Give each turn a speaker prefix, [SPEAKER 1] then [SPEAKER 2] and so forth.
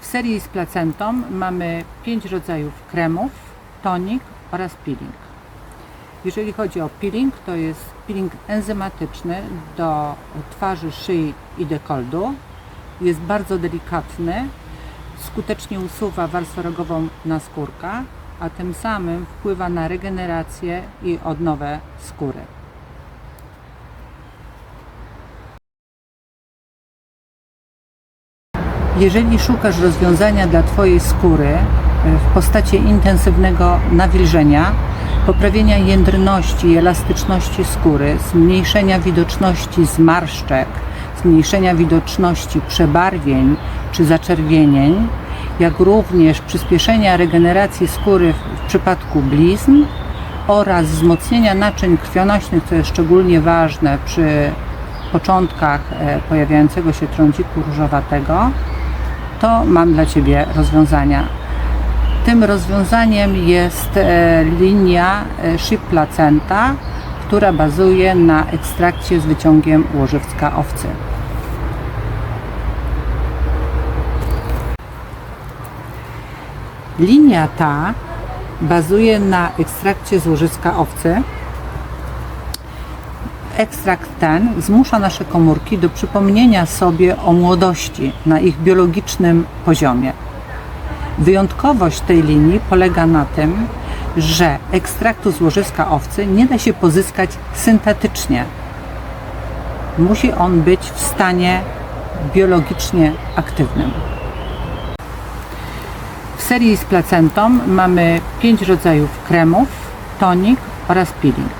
[SPEAKER 1] W serii z placentą mamy 5 rodzajów kremów, tonik oraz peeling. Jeżeli chodzi o peeling, to jest peeling enzymatyczny do twarzy, szyi i dekoldu. Jest bardzo delikatny, skutecznie usuwa warstwę rogową naskórka, a tym samym wpływa na regenerację i odnowę skóry. Jeżeli szukasz rozwiązania dla Twojej skóry e, w postaci intensywnego nawilżenia, poprawienia jędrności i elastyczności skóry, zmniejszenia widoczności zmarszczek, zmniejszenia widoczności przebarwień czy zaczerwienień, jak również przyspieszenia regeneracji skóry w przypadku blizn oraz wzmocnienia naczyń krwionośnych, co jest szczególnie ważne przy początkach e, pojawiającego się trądziku różowatego, to mam dla Ciebie rozwiązania. Tym rozwiązaniem jest e, linia e, Ship Placenta, która bazuje na ekstrakcie z wyciągiem łożywca owcy. Linia ta bazuje na ekstrakcie z łożyska owcy. Ekstrakt ten zmusza nasze komórki do przypomnienia sobie o młodości na ich biologicznym poziomie. Wyjątkowość tej linii polega na tym, że ekstraktu z łożyska owcy nie da się pozyskać syntetycznie. Musi on być w stanie biologicznie aktywnym. W serii z placentą mamy 5 rodzajów kremów, tonik oraz peeling.